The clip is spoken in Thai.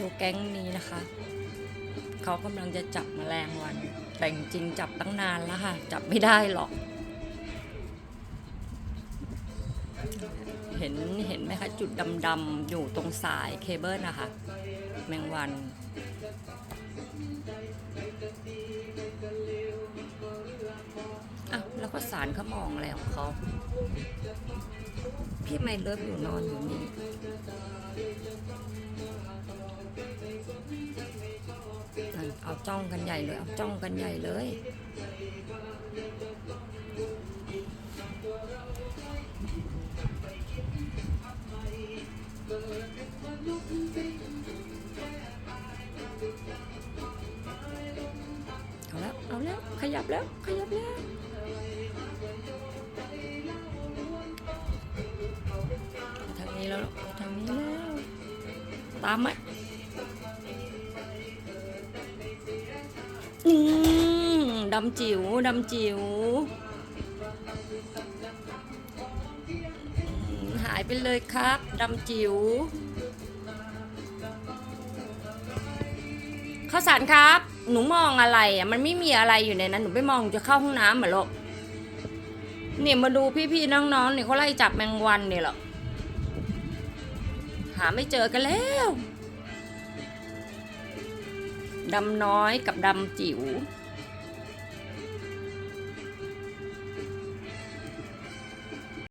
ดูแก๊งนี้นะคะ เขากำลังจะจับแมลงวัน แต่จริงจับตั้งนานแล้วค่ะ จับไม่ได้หรอก เห็นเห็นไหมคะ จุดดำๆอยู่ตรงสายเคเบิลนะคะ แมงวันอะแล้วก็สารเขามองอะไรของเขาพี่ไม่เลิฟอยู่นอนอยู่นี่ เอาจ้องกันใหญ่เลย เอาจ้องกันใหญ่เลย เอาแล้ว เอาแล้ว ขยับแล้ว ขยับแล้วทางนี้แล้วทางนี้แล้ว ตามไหม ดำจิ๋วดำจิ๋วหายไปเลยครับดำจิ๋วข้าวสารครับ หนูมองอะไรอะมันไม่มีอะไรอยู่ในนั้นหนูไปมองจะเข้าห้องน้ำเหรอลูกเนี่ยมาดูพี่ๆน้องๆเนี่ยเขาไล่จับแมงวันเนี่ยหรอหาไม่เจอกันแล้วดำน้อยกับดำจิ๋ว